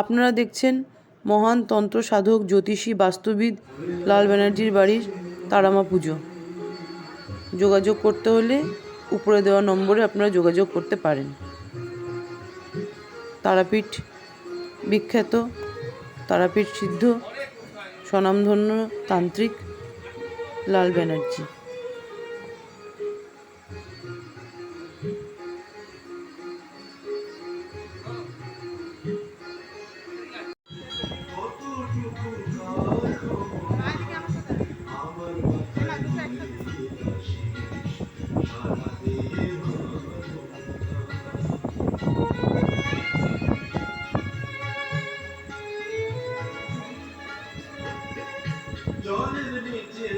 আপনারা দেখছেন মহান তন্ত্র সাধক জ্যোতিষী, বাস্তুবিদ লাল ব্যানার্জির বাড়ির তারামা পুজো। যোগাযোগ করতে হলে উপরে দেওয়া নম্বরে আপনারা যোগাযোগ করতে পারেন। তারাপীঠ বিখ্যাত, তারাপীঠ সিদ্ধ, স্বনামধন্য তান্ত্রিক লাল ব্যানার্জি। জলের নিচে